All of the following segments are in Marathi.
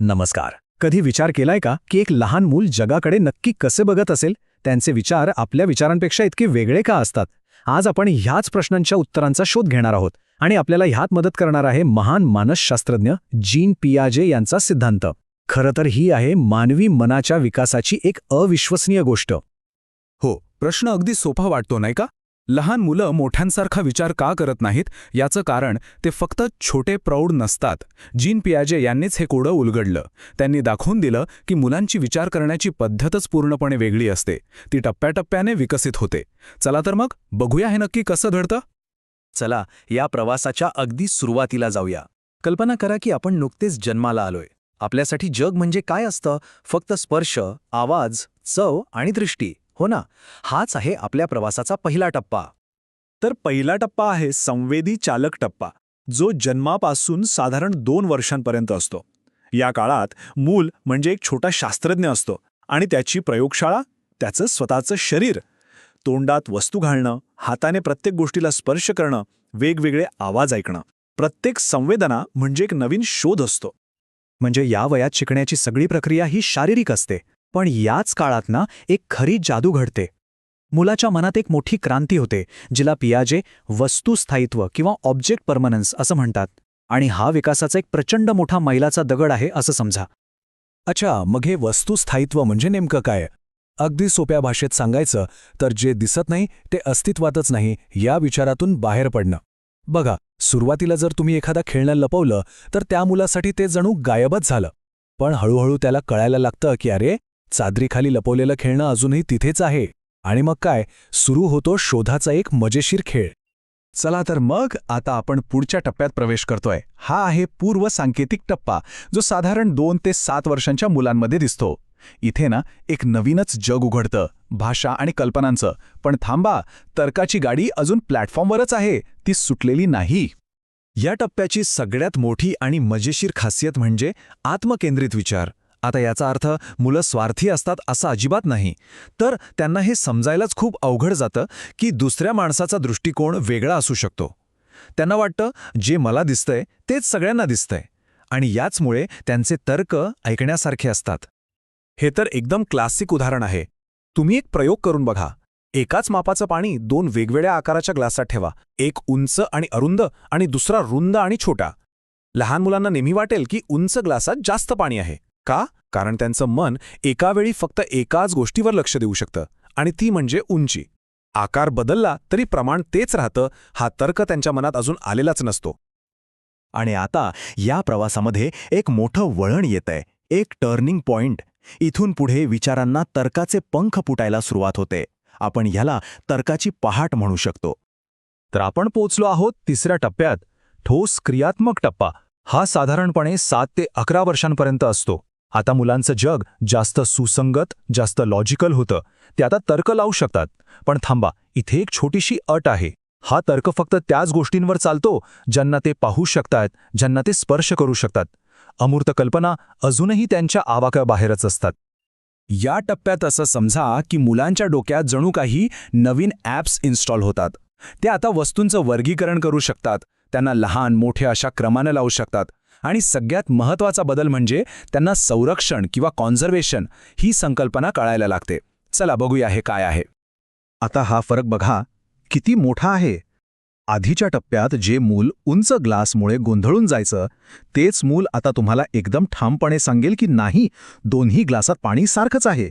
नमस्कार. कधी विचार केलाय का की एक लहान मूल जगाकडे नक्की कसे बघत असेल? त्यांचे विचार आपल्या विचारांपेक्षा इतके वेगळे का असतात? आज आपण ह्याच प्रश्नांच्या उत्तरांचा शोध घेणार आहोत आणि आपल्याला ह्यात मदत करणार आहे महान मानसशास्त्रज्ञ जीन पियाजे यांचा सिद्धांत. खरं तर ही आहे मानवी मनाच्या विकासाची एक अविश्वसनीय गोष्ट. हो प्रश्न अगदी सोपा वाटतो नाही का? लहान मुलं मोठ्यांसारखा विचार का करत नाहीत? याचं कारण ते फक्त छोटे प्रौढ नसतात. जीन पियाजे यांनीच हे कोडं उलगडलं. त्यांनी दाखवून दिलं की मुलांची विचार करण्याची पद्धतच पूर्णपणे वेगळी असते. ती टप्प्याटप्प्याने विकसित होते. चला तर मग बघूया हे नक्की कसं घडतं? चला या प्रवासाच्या अगदी सुरुवातीला जाऊया. कल्पना करा की आपण नुकतेच जन्माला आलोय. आपल्यासाठी जग म्हणजे काय असतं? फक्त स्पर्श आवाज चव आणि दृष्टी. हो ना हाच आहे आपल्या प्रवासाचा पहिला टप्पा. तर पहिला टप्पा आहे संवेदी चालक टप्पा जो जन्मापासून साधारण दोन वर्षांपर्यंत असतो. या काळात मूल म्हणजे एक छोटा शास्त्रज्ञ असतो आणि त्याची प्रयोगशाळा त्याचं स्वतःचं शरीर तोंडात वस्तू घालणं हाताने प्रत्येक गोष्टीला स्पर्श करणं वेगवेगळे आवाज ऐकणं. प्रत्येक संवेदना म्हणजे एक नवीन शोध असतो. म्हणजे या वयात शिकण्याची सगळी प्रक्रिया ही शारीरिक असते. पण याच काळात ना एक खरी जादू घडते. मुलाच्या मनात एक मोठी क्रांती होते जिला पियाजे वस्तुस्थायित्व किंवा ऑब्जेक्ट परमनन्स असं म्हणतात. आणि हा विकासाचा एक प्रचंड मोठा मैलाचा दगड आहे असं समजा अच्छा मग हे वस्तुस्थायित्व म्हणजे नेमकं काय? अगदी सोप्या भाषेत सांगायचं तर जे दिसत नाही ते अस्तित्वातच नाही या विचारातून बाहेर पडणं. बघा सुरुवातीला जर तुम्ही एखादा खेळणं लपवलं तर त्या मुलासाठी ते जणू गायबच झालं. पण हळूहळू त्याला कळायला लागतं की अरे चादरीखाली लपवलेलं खेळणं अजूनही तिथेच आहे. आणि मग काय? सुरू होतो शोधाचा एक मजेशीर खेळ. चला तर मग आता आपण पुढच्या टप्प्यात प्रवेश करतोय. हा आहे पूर्व सांकेतिक टप्पा जो साधारण दोन ते सात वर्षांच्या मुलांमध्ये दिसतो. इथे ना एक नवीनच जग उघडतं भाषा आणि कल्पनांचं. पण थांबा तर्काची गाडी अजून प्लॅटफॉर्मवरच आहे ती सुटलेली नाही. या टप्प्याची सगळ्यात मोठी आणि मजेशीर खासियत म्हणजे आत्मकेंद्रित विचार. आता याचा अर्थ मुलं स्वार्थी असतात असं अजिबात नाही. तर त्यांना हे समजायलाच खूप अवघड जातं की दुसऱ्या माणसाचा दृष्टिकोन वेगळा असू शकतो. त्यांना वाटतं जे मला दिसतंय तेच सगळ्यांना दिसतंय. आणि याचमुळे त्यांचे तर्क ऐकण्यासारखे असतात. हे तर एकदम क्लासिक उदाहरण आहे. तुम्ही एक प्रयोग करून बघा. एकाच मापाचं पाणी दोन वेगवेगळ्या आकाराच्या ग्लासात ठेवा. एक उंच आणि अरुंद आणि दुसरा रुंद आणि छोटा. लहान मुलांना नेहमी वाटेल की उंच ग्लासात जास्त पाणी आहे. का? कारण त्यांचं मन एकावेळी फक्त एकाच गोष्टीवर लक्ष देऊ शकतं आणि ती म्हणजे उंची. आकार बदलला तरी प्रमाण तेच राहतं हा तर्क त्यांच्या मनात अजून आलेलाच नसतो. आणि आता या प्रवासामध्ये एक मोठं वळण येतंय एक टर्निंग पॉइंट. इथून पुढे विचारांना तर्काचे पंख फुटायला सुरुवात होते. आपण ह्याला तर्काची पहाट म्हणू शकतो. तर आपण पोचलो आहोत तिसऱ्या टप्प्यात ठोस क्रियात्मक टप्पा. हा साधारणपणे सात ते अकरा वर्षांपर्यंत असतो. आता मुलांचं जग जास्त सुसंगत जास्त लॉजिकल होतं. ते आता तर्क लावू शकतात. पण थांबा इथे एक छोटीशी अट आहे. हा तर्क फक्त त्याच गोष्टींवर चालतो ज्यांना ते पाहू शकतात ज्यांना ते स्पर्श करू शकतात. अमूर्त कल्पना अजूनही त्यांच्या आवाक्याबाहेरच असतात. या टप्प्यात असं समजा की मुलांच्या डोक्यात जणू काही नवीन ॲप्स इन्स्टॉल होतात. ते आता वस्तूंचं वर्गीकरण करू शकतात. त्यांना लहान मोठे अशा क्रमानं लावू शकतात. आणि सगळ्यात महत्त्वाचा बदल म्हणजे त्यांना संरक्षण किंवा कॉन्झर्वेशन ही संकल्पना कळायला लागते. चला बघूया हे काय आहे. आता हा फरक बघा. किती मोठा आहे. आधीच्या टप्प्यात जे मूल उंच ग्लासमुळे गोंधळून जायचं तेच मूल आता तुम्हाला एकदम ठामपणे सांगेल की नाही दोन्ही ग्लासात पाणी सारखंच आहे.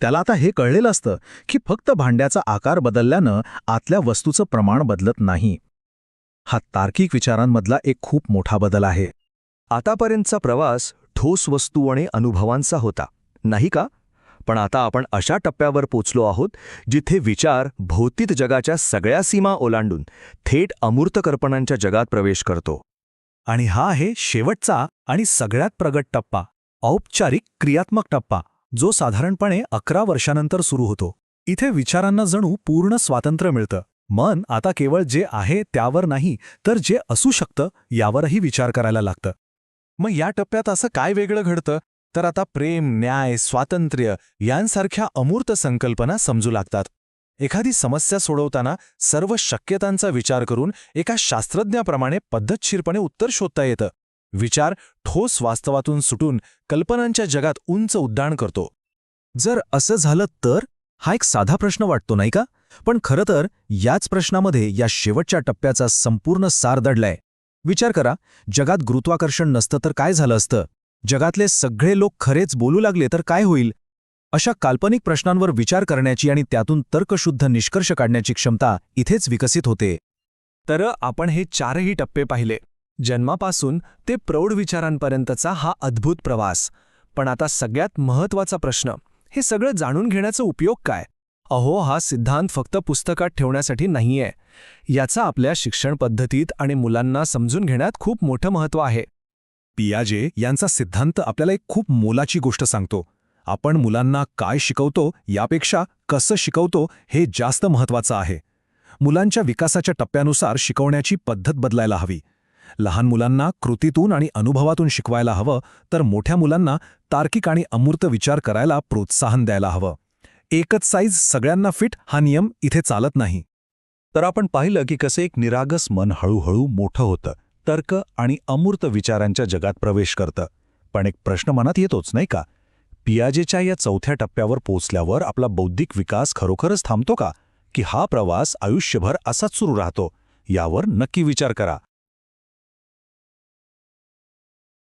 त्याला आता हे कळलेलं असतं की फक्त भांड्याचा आकार बदलल्यानं आतल्या वस्तूचं प्रमाण बदलत नाही. हा तार्किक विचारांमधला एक खूप मोठा बदल आहे. आतापर्यंतचा प्रवास ठोस वस्तू आणि अनुभवांचा होता. नाही का? पण आता आपण अशा टप्प्यावर पोचलो आहोत जिथे विचार भौतिक जगाच्या सगळ्या सीमा ओलांडून थेट अमूर्त कल्पनांच्या जगात प्रवेश करतो. आणि हा आहे शेवटचा आणि सगळ्यात प्रगट टप्पा औपचारिक क्रियात्मक टप्पा जो साधारणपणे अकरा वर्षानंतर सुरू होतो. इथे विचारांना जणू पूर्ण स्वातंत्र्य मिळतं. मन आता केवळ जे आहे त्यावर नाही तर जे असू शकतं यावरही विचार करायला लागतं. मग या टप्प्यात असं काय वेगळं घडतं? तर आता प्रेम न्याय स्वातंत्र्य यांसारख्या अमूर्त संकल्पना समजू लागतात. एखादी समस्या सोडवताना सर्व शक्यतांचा विचार करून एका शास्त्रज्ञाप्रमाणे पद्धतशीरपणे उत्तर शोधता येतं. विचार ठोस वास्तवातून सुटून कल्पनांच्या जगात उंच उड्डाण करतो. जर असं झालं तर? हा एक साधा प्रश्न वाटतो नाही का? पण खरं तर याच प्रश्नामध्ये या शेवटच्या टप्प्याचा संपूर्ण सार दडलाय. विचार करा जगात गुरुत्वाकर्षण नसतं तर काय झालं असतं? जगातले सगळे लोक खरेच बोलू लागले तर काय होईल? अशा काल्पनिक प्रश्नांवर विचार करण्याची आणि त्यातून तर्कशुद्ध निष्कर्ष काढण्याची क्षमता इथेच विकसित होते. तर आपण हे चारही टप्पे पाहिले. जन्मापासून ते प्रौढ विचारांपर्यंतचा हा अद्भुत प्रवास. पण आता सगळ्यात महत्त्वाचा प्रश्न हे सगळं जाणून घेण्याचा उपयोग काय? अहो हा सिद्धांत फक्त पुस्तकात ठेवण्यासाठी नाहीये. याचा आपल्या शिक्षण पद्धतीत आणि मुलांना समजून घेण्यात खूप मोठं महत्त्व आहे. पियाजे यांचा सिद्धांत आपल्याला एक खूप मोलाची गोष्ट सांगतो. आपण मुलांना काय शिकवतो यापेक्षा कसं शिकवतो हे जास्त महत्वाचं आहे. मुलांच्या विकासाच्या टप्प्यानुसार शिकवण्याची पद्धत बदलायला हवी. लहान मुलांना कृतीतून आणि अनुभवातून शिकवायला हवं तर मोठ्या मुलांना तार्किक आणि अमूर्त विचार करायला प्रोत्साहन द्यायला हवं. एकच साईज सगळ्यांना फिट हा नियम इथे चालत नाही. तर आपण पाहिलं की कसे एक निरागस मन हळूहळू मोठं होतं तर्क आणि अमूर्त विचारांच्या जगात प्रवेश करतं. पण एक प्रश्न मनात येतोच नाही का? पियाजेच्या या चौथ्या टप्प्यावर पोचल्यावर आपला बौद्धिक विकास खरोखरच थांबतो का? की हा प्रवास आयुष्यभर असाच सुरू राहतो? यावर नक्की विचार करा.